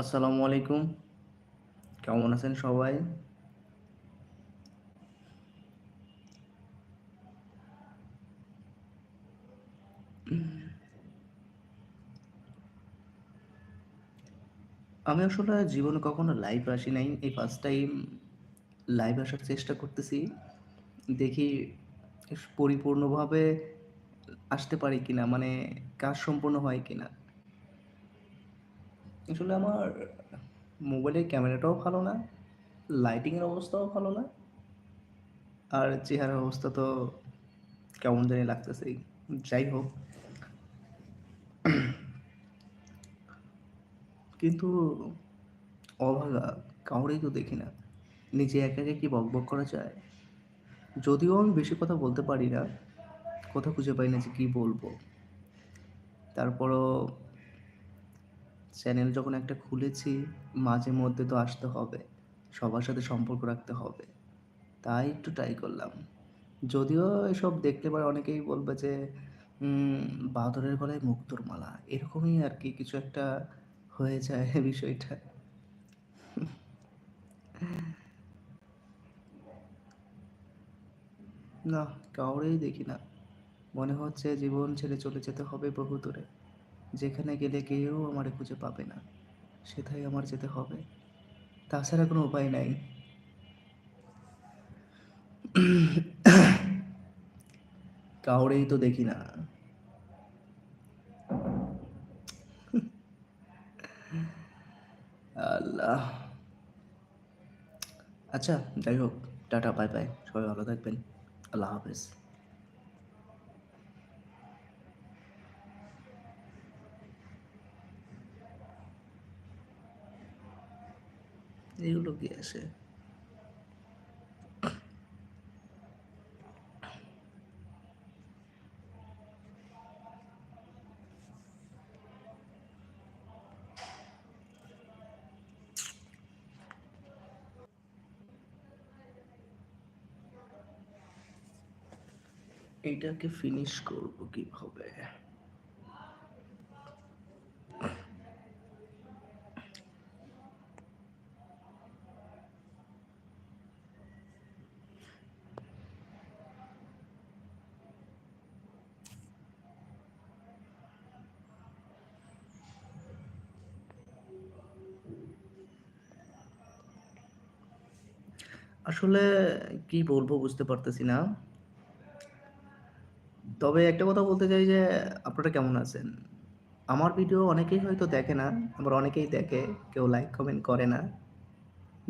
আসসালামু আলাইকুম। কেমন আছেন সবাই? আমি আসলে জীবনে কখনো লাইভ আসি নাই। এই ফার্স্ট টাইম লাইভ আসার চেষ্টা করতেছি। দেখি পরিপূর্ণভাবে আসতে পারি কিনা মানে কাজ সম্পূর্ণ হয় কিনা। আসলে আমার মোবাইলের ক্যামেরাটাও ভালো না লাইটিংয়ের অবস্থাও ভালো না, আর চেহারার অবস্থা তো কেমন জানি লাগতেছে। যাই হোক। কিন্তু অভাগা, কাউরেই তো দেখি না। নিজে একা একা কি বকবক করা যায়? যদিও আমি বেশি কথা বলতে পারি না, কথা খুঁজে পাই না যে কী বলব। তারপরও চ্যানেল যখন একটা খুলেছি, মাঝে মধ্যে তো আসতে হবে। সবার সাথে সম্পর্ক রাখতে হবে। তাই একটু ট্রাই করলাম। যদিও এসব দেখতে পারে অনেকেই বলবে যে বাদরের গলায় মুক্তোর মালা। এরকমই আর কি কিছু একটা হয়ে যায় বিষয়টা। না, কাউরেই দেখি না। মনে হচ্ছে জীবন ছেড়ে চলে যেতে হবে বহু দূরে যেখানে গেলে কেউ আমার খুঁজে পাবে না। সেটাই আমার যেতে হবে। তাছাড়া কোনো উপায় নাই। কাউরেই তো দেখি না। আল্লাহ। আচ্ছা যাই হোক, টাটা, বাই বাই। সবাই ভালো থাকবেন। আল্লাহ হাফেজ। এগুলো কি আছে? এইটাকে ফিনিশ করব কীভাবে? আসলে কি বলব বুঝতে পারতেছি না। তবে একটা কথা বলতে চাই যে, আপনারা কেমন আছেন? আমার ভিডিও অনেকেই হয়তো দেখে না, আবার অনেকেই দেখে, কেউ লাইক কমেন্ট করে না।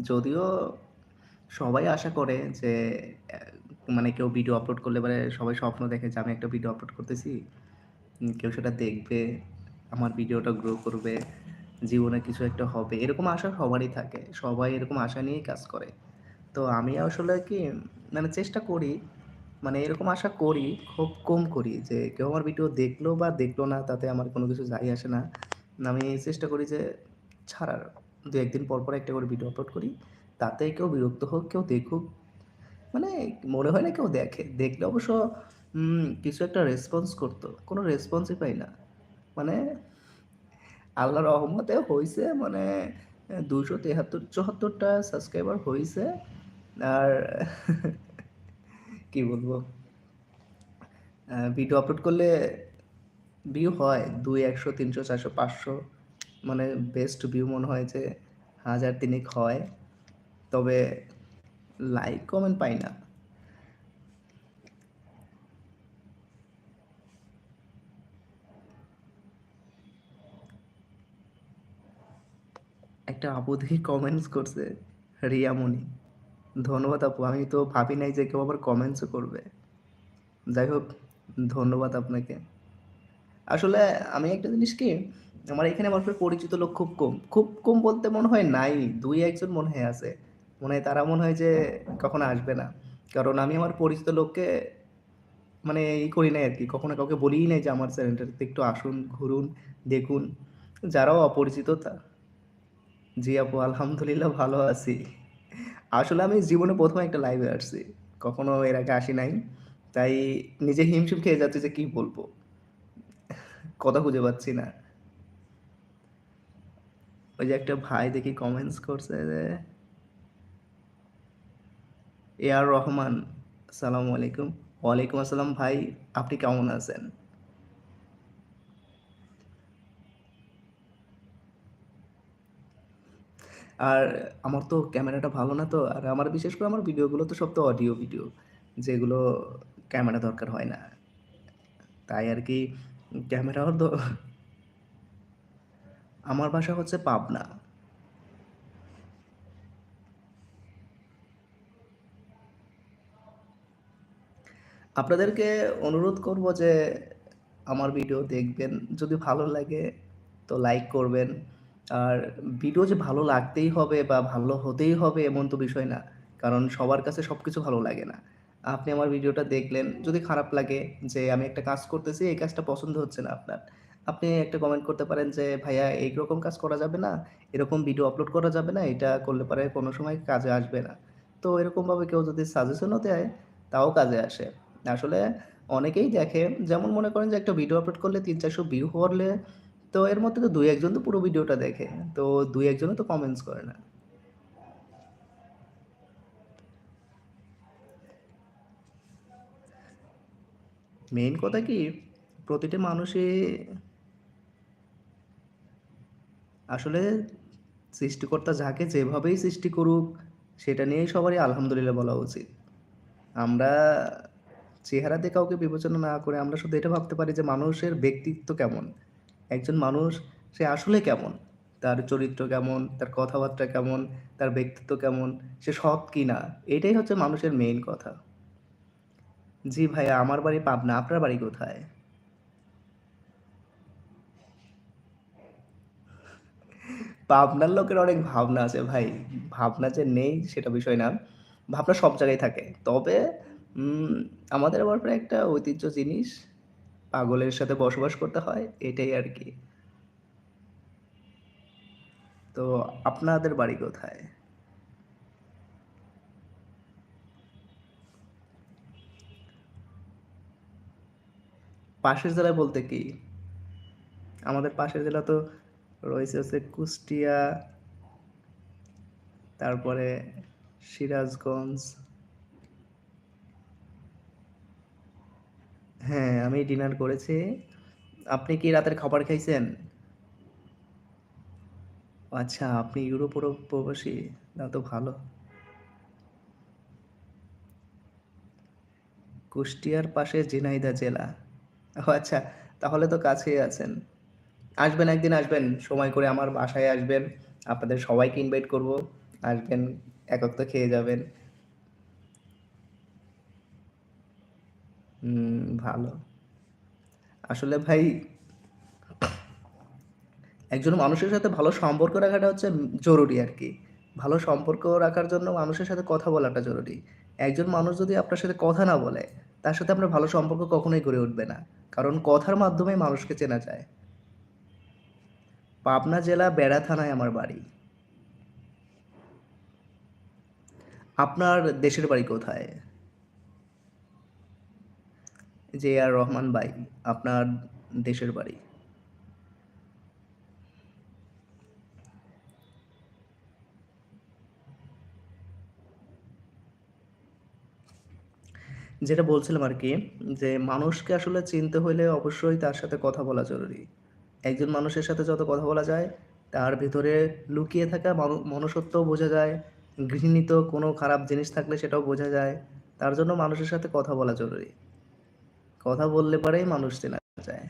যদিও সবাই আশা করে যে মানে কেউ ভিডিও আপলোড করলে মানে সবাই স্বপ্ন দেখে যে, আমি একটা ভিডিও আপলোড করতেছি। কেউ সেটা দেখবে, আমার ভিডিওটা গ্রো করবে, জীবনে কিছু একটা হবে, এরকম আশা সবারই থাকে। সবাই এরকম আশা নিয়েই কাজ করে। তো আমি আসলে কি মানে চেষ্টা করি মানে এরকম আশা করি, খুব কম করি যে কেউ আমার ভিডিও দেখল বা দেখল না, তাতে আমার কোনো কিছু যাই আসে না। আমি চেষ্টা করি যে ছাড়ার, দু একদিন পর পর একটা করে ভিডিও আপলোড করি, তাতে কেউ বিরক্ত হোক, কেউ দেখুক। মানে মনে হয় না কেউ দেখে, দেখলে অবশ্য কিছু একটা রেসপন্স করতো, কোনো রেসপন্সই পাই না। মানে আল্লাহর রহমতে হয়েছে মানে দুশো তেহাত্তর, চুয়াত্তরটা সাবস্ক্রাইবার হয়েছে আর কি বলব? ভিডিও আপলোড করলে ভিউ হয় দুই একশো, তিনশো, চারশো, পাঁচশো। মানে বেস্ট ভিউ মনে হয় যে হাজার তিনেক হয়। তবে লাইক কমেন্ট পাই না। একটা দেখি কমেন্টস করছে রিয়ামণি ধন্যবাদ আপু। আমি তো ভাবি নাই যে কেউ আবার কমেন্টসও করবে। যাই হোক, ধন্যবাদ আপনাকে। আসলে আমি একটা জিনিস কি, আমার এখানে আমার পরিচিত লোক খুব কম। খুব কম বলতে মনে হয় নাই, দুই একজন মনে হয় আছে। মনে হয় তারা মনে হয় যে কখনো আসবে না। কারণ আমি আমার পরিচিত লোককে মানে ই করি নাই আর কি। কখনো কাউকে বলিই নাই যে আমার চ্যানেলটাতে একটু আসুন, ঘুরুন, দেখুন। যারাও অপরিচিত তা। জি আপু, আলহামদুলিল্লাহ ভালো আছি। আসলে আমি জীবনে প্রথম একটা লাইভে আসছি। কখনো এর আগে আসি নাই। তাই নিজে হিমশিম খেয়ে যাচ্ছে যে কি বলব? কথা খুঁজে পাচ্ছি না। ওই যে একটা ভাই দেখি কমেন্টস করছে যে, এ আর রহমান আসসালামু আলাইকুম। ওয়ালাইকুম আসসালাম ভাই, আপনি কেমন আছেন? আর আমার তো ক্যামেরাটা ভালো না তো, আর আমার বিশেষ করে আমার ভিডিওগুলো তো সব তো অডিও ভিডিও যেগুলো ক্যামেরা দরকার হয় না। তাই আর কি ক্যামেরাও আমার বাসা হচ্ছে পাবনা। আপনাদেরকে অনুরোধ করব যে আমার ভিডিও দেখবেন, যদি ভালো লাগে তো লাইক করবেন। আর ভিডিও যে ভালো লাগতেই হবে বা ভালো হতেই হবে এমন তো বিষয় না। কারণ সবার কাছে সব কিছু ভালো লাগে না। আপনি আমার ভিডিওটা দেখলেন, যদি খারাপ লাগে যে আমি একটা কাজ করতেছি, এই কাজটা পছন্দ হচ্ছে না আপনার। আপনি একটা কমেন্ট করতে পারেন যে, ভাইয়া, এইরকম কাজ করা যাবে না, এরকম ভিডিও আপলোড করা যাবে না, এটা করলে পারে কোনো সময় কাজে আসবে না। তো এরকমভাবে কেউ যদি সাজেশনও দেয়, তাও কাজে আসে। আসলে অনেকেই দেখে, যেমন মনে করেন যে একটা ভিডিও আপলোড করলে তিন চারশো ভিউ হলে তো এর মধ্যে তো দুই একজন তো পুরো ভিডিওটা দেখে, তো দুই একজনও তো কমেন্টস করে না। মেইন কথা কি, প্রতিটি মানুষই আসলে সৃষ্টিকর্তা যাকে যেভাবেই সৃষ্টি করুক, সেটা নিয়েই সবারই আলহামদুলিল্লাহ বলা উচিত। আমরা চেহারাতে কাউকে বিবেচনা না করে আমরা শুধু এটা ভাবতে পারি যে মানুষের ব্যক্তিত্ব কেমন। একজন মানুষ, সে আসলে কেমন? তার চরিত্র কেমন? তার কথাবার্তা কেমন? তার ব্যক্তিত্ব কেমন? সে সৎ কি না এটাই হচ্ছে মানুষের মেইন কথা। জি ভাইয়া, আমার বাড়ি পাবনা। আপনার বাড়ি কোথায়? পাবনার লোকের অনেক ভাবনা আছে ভাই। ভাবনা যে নেই সেটা বিষয় না। ভাবনা সব জায়গায় থাকে। তবে আমাদের আবার একটা ঐতিহ্য জিনিস পাগলের সাথে বসবাস করতে হয়, এটাই আর কি। তো আপনাদের বাড়ি কোথায়? পাশের জেলায় বলতে কি? আমাদের পাশের জেলা তো রয়েছে হচ্ছে কুষ্টিয়া, তারপরে সিরাজগঞ্জ হ্যাঁ আমি ডিনার করেছি। আপনি কি রাতের খাবার খাইছেন? আচ্ছা আপনি ইউরোপ প্রবাসী না তো ভালো। কুষ্টিয়ার পাশে ঝিনাইদহ জেলা। ও আচ্ছা তাহলে তো কাছেই আছেন। আসবেন, একদিন আসবেন। সময় করে আমার বাসায় আসবেন। আপনাদের সবাইকে ইনভাইট করব। আসবেন একক তো খেয়ে যাবেন হুম ভালো। আসলে ভাই, একজন মানুষের সাথে ভালো সম্পর্ক রাখাটা হচ্ছে জরুরি আর কি। ভালো সম্পর্ক রাখার জন্য মানুষের সাথে কথা বলাটা জরুরি। একজন মানুষ যদি আপনার সাথে কথা না বলে, তার সাথে আপনার ভালো সম্পর্ক কখনোই গড়ে উঠবে না। কারণ কথার মাধ্যমে মানুষকে চেনা যায়। পাবনা জেলা বেড়া থানায় আমার বাড়ি। আপনার দেশের বাড়ি কোথায়? জে আর রহমান ভাই, আপনার দেশের বাড়ি? যেটা বলছিলাম আর কি, যে মানুষকে আসলে চিনতে হলে অবশ্যই তার সাথে কথা বলা জরুরি। একজন মানুষের সাথে যত কথা বলা যায়, তার ভিতরে লুকিয়ে থাকা মানু- মনুষ্যত্ব বোঝা যায়, ঘৃণিত কোনো খারাপ জিনিস থাকলে সেটাও বোঝা যায়। তার জন্য মানুষের সাথে কথা বলা জরুরি। কথা বললে পরেই মানুষ চেনা যায়।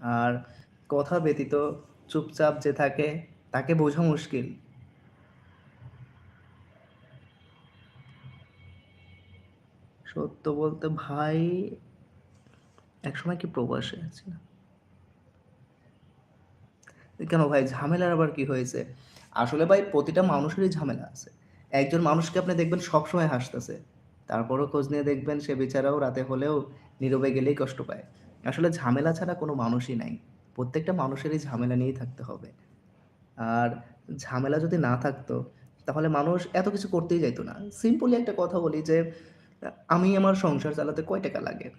আর কথা ব্যতীত চুপচাপ যে থাকে, তাকে বোঝা মুশকিল। সত্য বলতে ভাই একসময় কি প্রবাসে আছে? কেন ভাই, ঝামেলার আবার কি হয়েছে? আসলে ভাই, প্রতিটা মানুষেরই ঝামেলা আছে। একজন মানুষকে আপনি দেখবেন সবসময় হাসতেছে। তারপরও খোঁজ নিয়ে দেখবেন সে বেচারাও রাতে হলেও নীরবে গেলেই কষ্ট পায়। আসলে ঝামেলা ছাড়া কোনো মানুষই নাই। প্রত্যেকটা মানুষেরই ঝামেলা নিয়েই থাকতে হবে। আর ঝামেলা যদি না থাকতো, তাহলে মানুষ এত কিছু করতেই যাইতো না। সিম্পলি একটা কথা বলি যে, আমি আমার সংসার চালাতে কয় টাকা লাগে?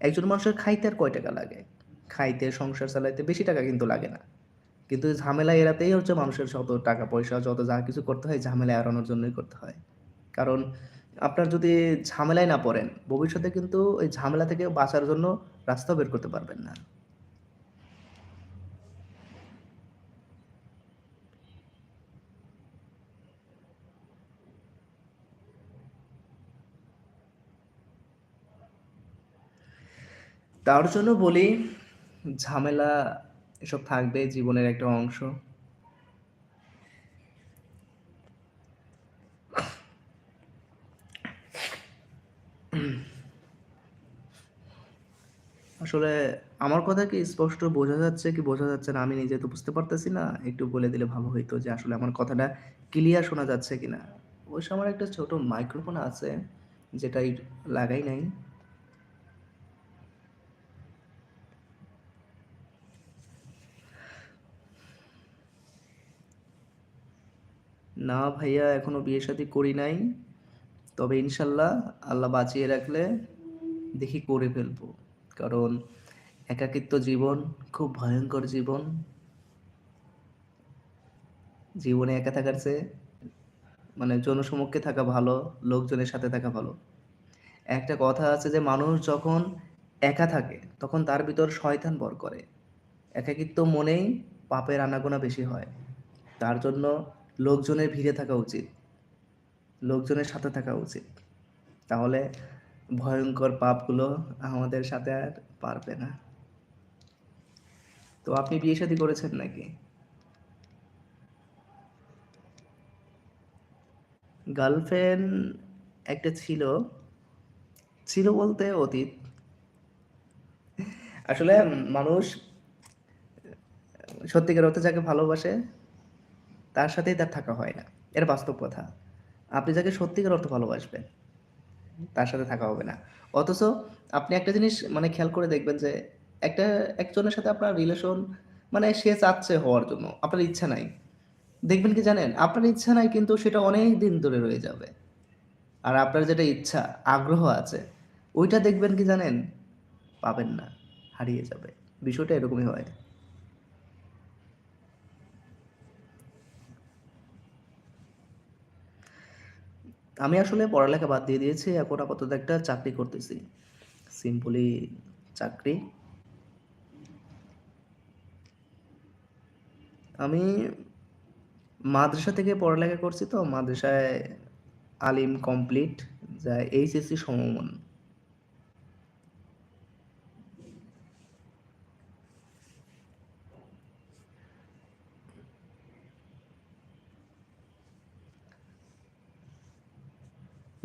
একজন মানুষের খাইতে আর কয় টাকা লাগে? খাইতে, সংসার চালাইতে বেশি টাকা কিন্তু লাগে না। কিন্তু ঝামেলা এড়াতেই হচ্ছে মানুষের যত টাকা পয়সা, যত যা কিছু করতে হয়, ঝামেলা এড়ানোর জন্যই করতে হয়। কারণ আপনার যদি ঝামেলায় না পড়েন, ভবিষ্যতে কিন্তু ওই ঝামেলা থেকে বাঁচার জন্য রাস্তা বের করতে পারবেন না। তার জন্য বলি, ঝামেলা এসব থাকবে জীবনের একটা অংশ। আসলে আমার কথা কি স্পষ্ট বোঝা যাচ্ছে কি বোঝা যাচ্ছে না? আমি নিজে তো বুঝতে পারতেছি না। একটু বলে দিলে ভালো হইতো যে আসলে আমার কথাটা ক্লিয়ার শোনা যাচ্ছে কিনা। অবশ্য আমার একটা ছোট মাইক্রোফোন আছে, যেটা লাগাই নাই। না ভাইয়া, এখনও বিয়ে শাদী করি নাই। তবে ইনশাল্লাহ আল্লাহ বাঁচিয়ে রাখলে দেখি করে ফেলব। কারণ একাকিত্ব জীবন, খুব ভয়ঙ্কর জীবন। জীবনে একা থাকার চেয়ে মানে জনসমক্ষে থাকা ভালো, লোকজনের সাথে থাকা ভালো। একটা কথা আছে যে, মানুষ যখন একা থাকে, তখন তার ভিতর শয়তান বর করে। একাকিত্ব মনেই পাপের আনাগোনা বেশি হয়। তার জন্য লোকজনের ভিড়ে থাকা উচিত। লোকজনের সাথে থাকা উচিত। তাহলে ভয়ঙ্কর পাপগুলো আমাদের সাথে আর পারবে না। তো আপনি বিয়ে শাদী করেছেন নাকি? গার্লফ্রেন্ড একটা ছিল। ছিল বলতে অতীত। আসলে মানুষ সত্যিকার অর্থে যাকে ভালোবাসে, তার সাথেই তার থাকা হয় না। এটা বাস্তব কথা। আপনি যাকে সত্যিকার অর্থে ভালোবাসবেন তার সাথে থাকা হবে না। অথচ আপনি একটা জিনিস মানে খেয়াল করে দেখবেন যে একটা, একজনের সাথে আপনার রিলেশন মানে সে চাচ্ছে হওয়ার জন্য, আপনার ইচ্ছা নাই। দেখবেন কি জানেন? আপনার ইচ্ছা নাই কিন্তু সেটা অনেক দিন ধরে রয়ে যাবে। আর আপনার যেটা ইচ্ছা, আগ্রহ আছে, ওইটা দেখবেন কি জানেন? পাবেন না, হারিয়ে যাবে। বিষয়টা এরকমই হয়। আমি আসলে পড়ালেখা বাদ দিয়ে দিয়েছি, এখন আপাতত একটা চাকরি করতেছি। সিম্পলি চাকরি। আমি মাদ্রাসা থেকে পড়ালেখা করছি তো, মাদ্রাসায় আলিম কমপ্লিট যা এইচএসসি সমমান।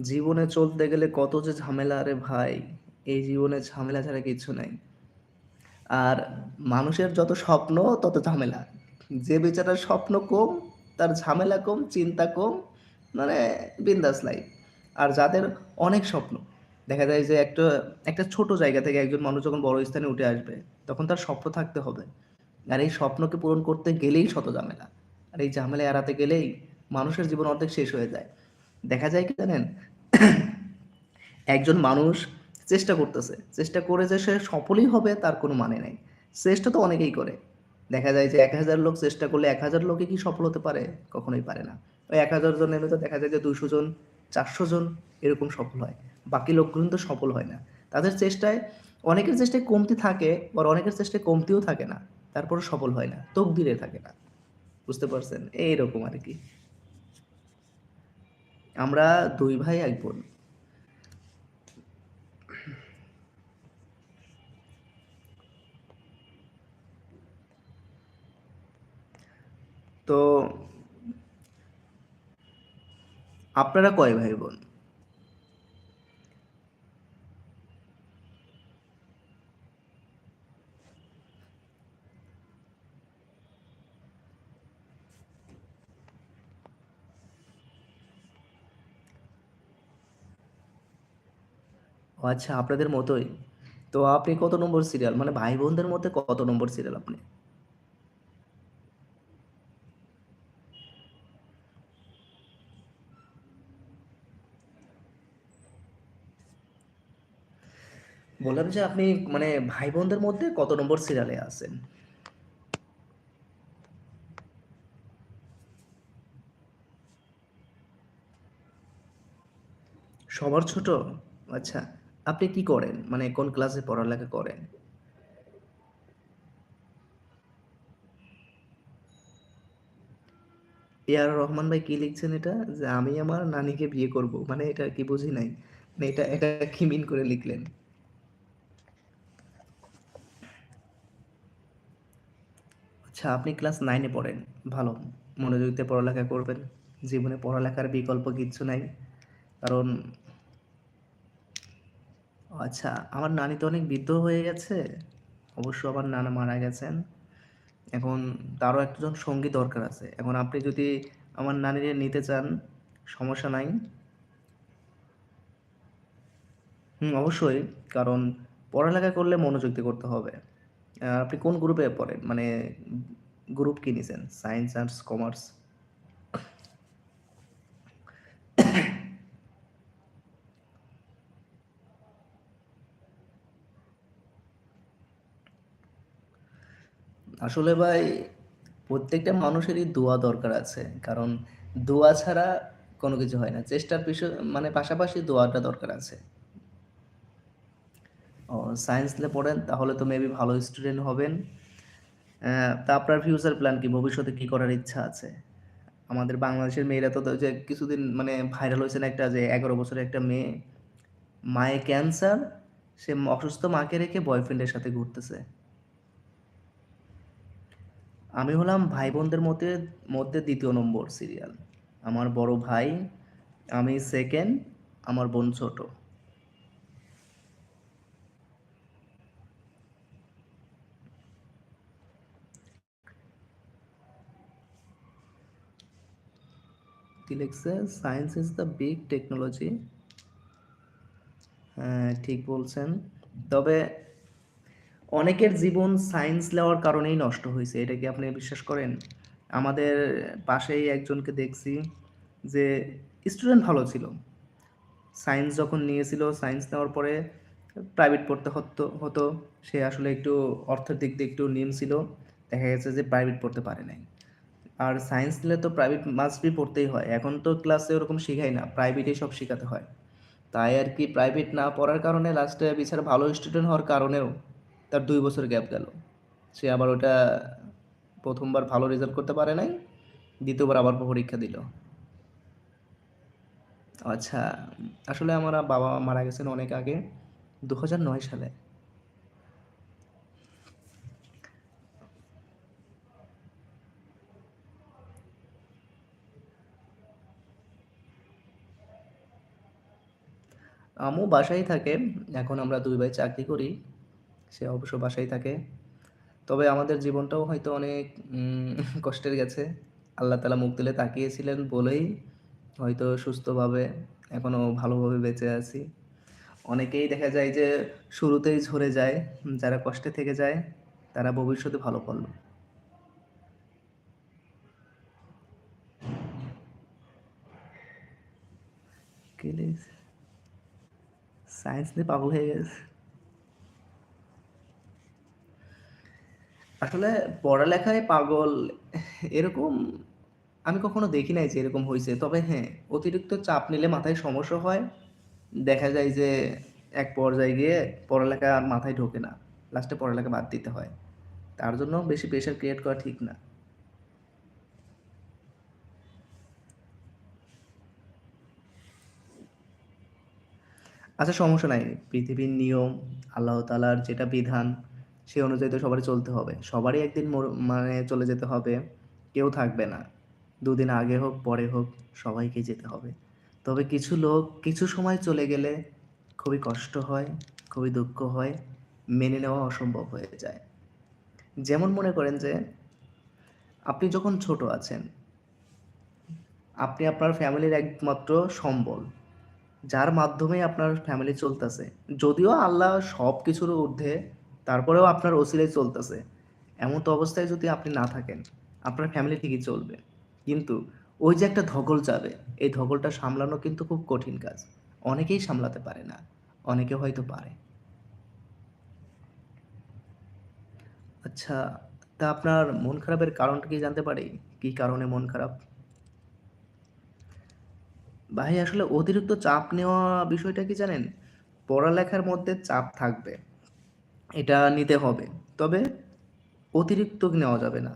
জীবনে চলতে গেলে কত যে ঝামেলা, আরে ভাই, এই জীবনে ঝামেলা ছাড়া কিছু নাই। আর মানুষের যত স্বপ্ন, তত ঝামেলা। যে বেচারার স্বপ্ন কম, তার ঝামেলা কম, চিন্তা কম মানে বিন্দাস লাইফ আর যাদের অনেক স্বপ্ন, দেখা যায় যে একটা একটা ছোট জায়গা থেকে একজন মানুষ যখন বড় স্থানে উঠে আসবে, তখন তার স্বপ্ন থাকতে হবে। আর এই স্বপ্নকে পূরণ করতে গেলেই শত ঝামেলা। আর এই ঝামেলা এড়াতে গেলেই মানুষের জীবন অর্ধেক শেষ হয়ে যায়। দেখা যায় কি জানেন একজন মানুষ চেষ্টা করতেছে। চেষ্টা করে যে সে সফলই হবে, তার কোনো মানে নাই। চেষ্টা তো অনেকেই করে। দেখা যায় যে এক হাজার লোক চেষ্টা করলে এক হাজার লোকে কি সফল হতে পারে? কখনোই পারে না। ওই এক হাজার জনের মধ্যে দেখা যায় যে দুশো জন, চারশো জন এরকম সফল হয়। বাকি লোকগুলো তো সফল হয় না। তাদের চেষ্টায়, অনেকের চেষ্টায় কমতি থাকে বা অনেকের চেষ্টায় কমতিও থাকে না। তারপরে সফল হয় না। তকদিরে থাকে না। বুঝতে পারছেন? এইরকম আর কি। আমরা দুই ভাই এক বোন। তো আপনারা কয় ভাই বোন? ও আচ্ছা আপনাদের মতোই। তো আপনি কত নম্বর সিরিয়াল মানে ভাই বোনদের মধ্যে কত নম্বর সিরিয়াল আপনি? বললাম যে আপনি মানে ভাই বোনদের মধ্যে কত নম্বর সিরিয়ালে আছেন? সবার ছোট? আচ্ছা। আপনি কি করেন? মানে কোন ক্লাসে পড়ালেখা করেন? আর রহমান ভাই কি লিখছেন এটা? যে আমি আমার নানিকে বিয়ে করব। মানে এটা কি বুঝি নাই। মানে এটা এটা কি মিন করে লিখলেন? আচ্ছা আপনি ক্লাস নাইনে পড়েন। ভালো। মনোযোগ দিয়ে পড়ালেখা করবেন। জীবনে পড়ালেখার বিকল্প কিচ্ছু নাই। কারণ আচ্ছা, আমার নানি তো অনেক বৃদ্ধ হয়ে গেছে। অবশ্য আমার নানা মারা গেছেন। এখন তারও একজন সঙ্গী দরকার আছে। এখন আপনি যদি আমার নানিরে নিতে চান, সমস্যা নাই। হুম, অবশ্যই। কারণ পড়ালেখা করলে মনোযোগ দিয়ে করতে হবে। আপনি কোন গ্রুপে পড়েন? মানে গ্রুপ কি নিছেন? Science, arts, commerce? আসলে ভাই প্রত্যেকটা মানুষেরই দোয়া দরকার আছে। কারণ দোয়া ছাড়া কোনো কিছু হয় না। চেষ্টার পিছ মানে পাশাপাশি দোয়াটা দরকার আছে। ও সায়েন্স নিয়ে পড়েন তাহলে তো মেবি ভালো স্টুডেন্ট হবেন। তা আপনার ফিউচার প্ল্যান কি? ভবিষ্যতে কি করার ইচ্ছা আছে? আমাদের বাংলাদেশের মেয়েরা তো যে কিছুদিন মানে ভাইরাল হয়েছে না একটা যে ১১ বছরের একটা মেয়ে, মায়ে ক্যান্সার, সে অসুস্থ মাকে রেখে বয়ফ্রেন্ডের সাথে ঘুরতেছে। আমি হলাম ভাই-বোনদের মধ্যে মধ্যে দ্বিতীয় নম্বর সিরিয়াল। আমার বড় ভাই, আমি সেকেন্ড আমার বোন ছোট। লিখছে? Science is the big technology. হ্যাঁ, ঠিক বলছেন। তবে অনেকের জীবন সায়েন্স নেওয়ার কারণেই নষ্ট হয়েছে এটা কি আপনি বিশ্বাস করেন? আমাদের পাশেই একজনকে দেখছি যে স্টুডেন্ট ভালো ছিল। সায়েন্স যখন নিয়েছিল, সায়েন্স নেওয়ার পরে প্রাইভেট পড়তে হতো হতো। সে আসলে একটু অর্থের দিক দিয়ে একটু নিম্ন ছিল। দেখা গেছে যে প্রাইভেট পড়তে পারে নাই। আর সায়েন্স নিলে তো প্রাইভেট মাস্ট বি পড়তেই হয়। এখন তো ক্লাসে ওরকম শিখায় না। প্রাইভেটেই সব শিখাতে হয়। তাই আর কি প্রাইভেট না পড়ার কারণে লাস্টে বেচারা ভালো স্টুডেন্ট হওয়ার কারণেও তার দুই বছর গ্যাপ গেল। সে আবার ওটা প্রথমবার ভালো রেজাল্ট করতে পারে নাই। দ্বিতীয়বার আবার পরীক্ষা দিল। আচ্ছা, আসলে আমার বাবা মারা গেছেন অনেক আগে ২০০৯ সালে। আম্মু বাসায় থাকে। এখন আমরা দুই ভাই চাকরি করি। সে অবশ্য বাসায় থাকে। তবে আমাদের জীবনটাও হয়তো অনেক কষ্টের গেছে। আল্লাহ তাআলা মুখ তুলে তাকিয়েছিলেন বলেই হয়তো সুস্থভাবে এখনও ভালোভাবে বেঁচে আছি। অনেকেই দেখা যায় যে শুরুতেই ঝরে যায়। যারা কষ্টে থেকে যায়, তারা ভবিষ্যতে ভালো করল। সায়েন্স নিয়ে পাগল হয়ে গেছে। আসলে পড়ালেখায় পাগল এরকম আমি কখনো দেখি নাই যে এরকম হয়েছে তবে হ্যাঁ, অতিরিক্ত চাপ নিলে মাথায় সমস্যা হয়। দেখা যায় যে এক পর্যায়ে গিয়ে পড়ালেখা আর মাথায় ঢোকে না। লাস্টে পড়ালেখা বাদ দিতে হয়। তার জন্য বেশি প্রেশার ক্রিয়েট করা ঠিক না। আচ্ছা সমস্যা নাই। পৃথিবীর নিয়ম, আল্লাহ তাআলার যেটা বিধান, সে অনুযায়ী তো সবারই চলতে হবে। সবারই একদিন মানে চলে যেতে হবে। কেউ থাকবে না। দুদিন আগে হোক, পরে হোক সবাইকেই যেতে হবে। তবে কিছু লোক কিছু সময় চলে গেলে খুবই কষ্ট হয়, খুবই দুঃখ হয়, মেনে নেওয়া অসম্ভব হয়ে যায়। যেমন মনে করেন যে আপনি যখন ছোট আছেন, আপনি আপনার ফ্যামিলির একমাত্র সম্বল। যার মাধ্যমে আপনার ফ্যামিলি চলতেছে। যদিও আল্লাহ সব কিছুর ঊর্ধ্বে, তারপরেও আপনার ওসিলায় চলতেছে। এমন তো অবস্থায় যদি আপনি না থাকেন, আপনার ফ্যামিলি ঠিকই চলবে। কিন্তু ওই যে একটা ধকল যাবে, এই ধকলটা সামলানো কিন্তু খুব কঠিন কাজ। অনেকেই সামলাতে পারে না। অনেকে হয়তো পারে। আচ্ছা, তা আপনার মন খারাপের কারণটা কি জানতে পারি? কি কারণে মন খারাপ? ভাই আসলে অতিরিক্ত চাপ নেওয়া বিষয়টা কি জানেন? পড়ালেখার মধ্যে চাপ থাকবে। এটা নিতে হবে। তবে অতিরিক্ত নেওয়া যাবে না।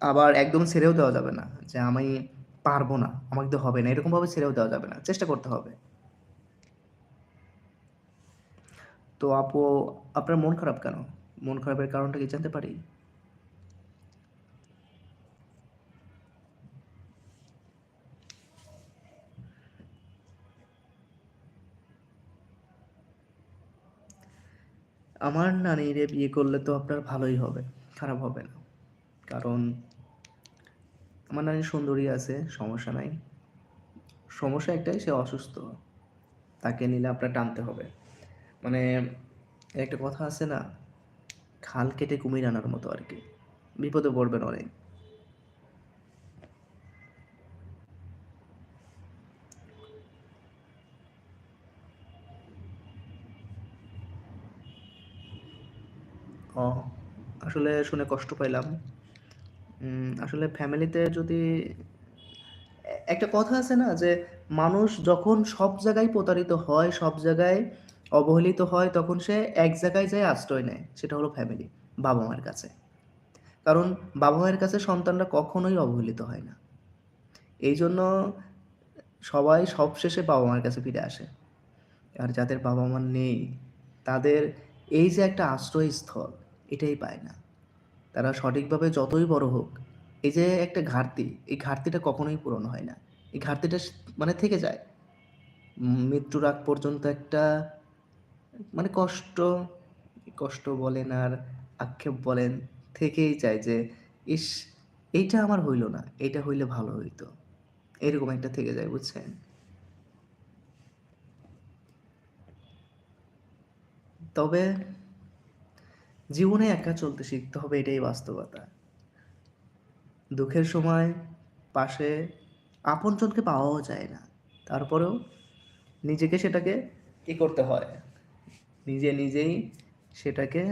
আবার একদম ছেড়েও দেওয়া যাবে না। যে আমি পারব না, আমাকে তো হবে না। এরকমভাবে ছেড়েও দেওয়া যাবে না। চেষ্টা করতে হবে। তো আপু আপনার মন খারাপ কেন? মন খারাপের কারণটা কি জানতে পারি? আমার নানিরে বিয়ে করলে তো আপনার ভালোই হবে, খারাপ হবে না। কারণ আমার নানি সুন্দরী আছে, সমস্যা নাই। সমস্যা একটাই সে অসুস্থ। তাকে নিলে আপনার টানতে হবে। মানে একটা কথা আছে না? খাল কেটে কুমির আনার মতো আর কি বিপদে পড়বেন অনেক। আসলে শুনে কষ্ট পাইলাম। আসলে ফ্যামিলিতে যদি একটা কথা আছে না যে, মানুষ যখন সব জায়গায় প্রতারিত হয়, সব জায়গায় অবহেলিত হয়, তখন সে এক জায়গায় যায় আশ্রয় নেয়। সেটা হলো ফ্যামিলি, বাবা-মায়ের কাছে। কারণ বাবা-মায়ের কাছে সন্তানরা কখনোই অবহেলিত হয় না। এই জন্য সবাই সবশেষে বাবা-মার কাছে ফিরে আসে। আর যাদের বাবা-মা নেই, তাদের এই যে একটা আশ্রয়স্থল, এটাই পায় না। তারা সঠিকভাবে যতই বড় হোক, এই যে একটা ঘাটতি, এই ঘাটতিটা কখনোই পূরণ হয় না। এই ঘাটতিটা মানে থেকে যায়। মৃত্যুর আগ পর্যন্ত একটা মানে কষ্ট, কষ্ট বলেন আর আক্ষেপ বলেন, থেকেই যায় যে, "ইস! এইটা আমার হইল না, এইটা হইলে ভালো হইতো।" এরকম একটা থেকে যায়, বুঝছেন? তবে জীবনে একা চলতে শিখতে হবে এটাই বাস্তবতা। দুঃখের সময় পাশে আপনজনকে পাওয়াও যায় না। তারপরেও নিজেকে সেটাকে কি করতে হয়? নিজে নিজেই সেটাকে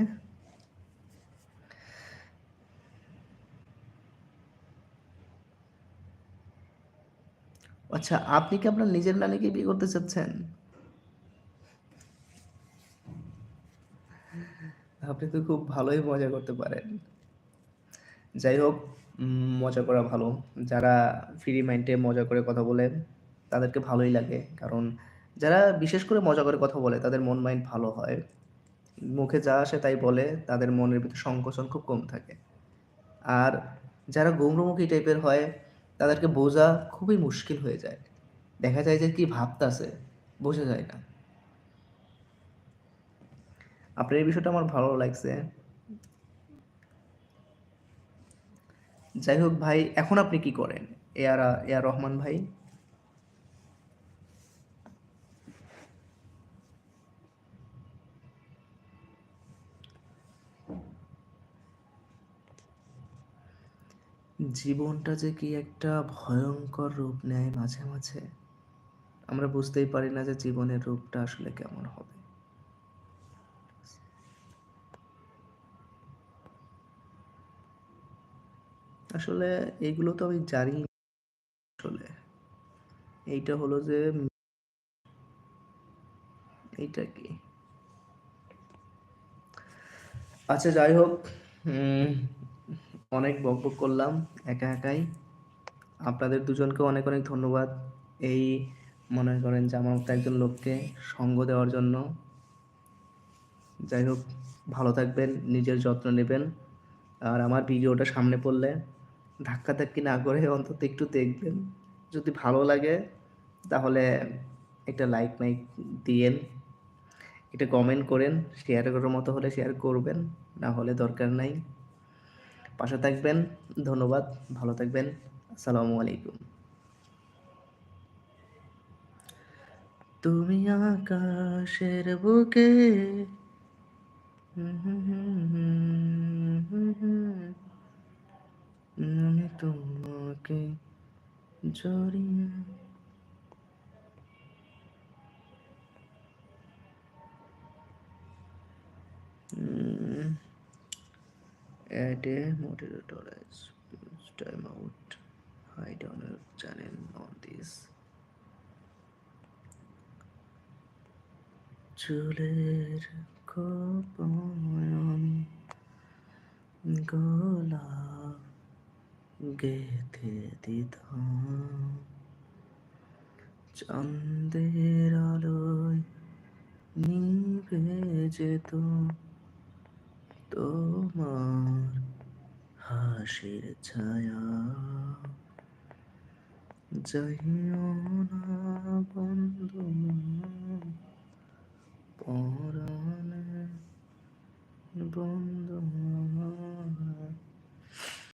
আচ্ছা আপনি কি আপনার নিজের নানিকে বিয়ে করতে চাচ্ছেন? আপনি তো খুব ভালোই মজা করতে পারেন। যাই হোক মজা করা ভালো। যারা ফ্রি মাইন্ডে মজা করে কথা বলে, তাদেরকে ভালোই লাগে। কারণ যারা বিশেষ করে মজা করে কথা বলে, তাদের মন মাইন্ড ভালো হয়। মুখে যা আসে তাই বলে, তাদের মনের ভিতরে সংকোচন খুব কম থাকে। আর যারা গোমড়োমুখী টাইপের হয়, তাদেরকে বোঝা খুবই মুশকিল হয়ে যায়। দেখা যায় যে কি ভাবতাছে, বোঝা যায় না। আপনার এই বিষয়টা আমার ভালো লাগছে। যাই হোক ভাই, এখন আপনি কি করেন? এ আর রহমান ভাই? জীবনটা যে কি একটা ভয়ঙ্কর রূপ নেয় মাঝে, মাঝে। আমরা বুঝতেই পারি না যে জীবনের রূপটা আসলে কেমন হবে। আসলে এগুলো তো আমি জানি আসলে। এইটা হলো যে এইটা কি? আচ্ছা যাই হোক, অনেক বকবক করলাম একা একাই। আপনাদের দুজনকে অনেক, অনেক ধন্যবাদ। এই মনে করেন যে আমার মতো একজন লোককে সঙ্গ দেওয়ার জন্য। যাই হোক ভালো থাকবেন, নিজের যত্ন নেবেন। আর আমার ভিডিওটা সামনে পড়লে ধাক্কাধাক্কি না করে অন্তত একটু দেখবেন। যদি ভালো লাগে তাহলে একটা লাইক মাইক দিয়েন। একটা কমেন্ট করেন। শেয়ার করার মতো হলে শেয়ার করবেন, না হলে দরকার নাই। পাশে থাকবেন। ধন্যবাদ। ভালো থাকবেন। আসসালামু আলাইকুম। তুমি আকাশের বুকে আমি তোমাকে জড়িয়ে। অ্যাডে motivator as time out I don't জানেন অন চুলের কপ গলা গেথে দিতাম। চাঁদের আলোয় নিভে যেত তোমার হাসির ছায়া। যাইও না বন্ধু পরাণে বন্ধু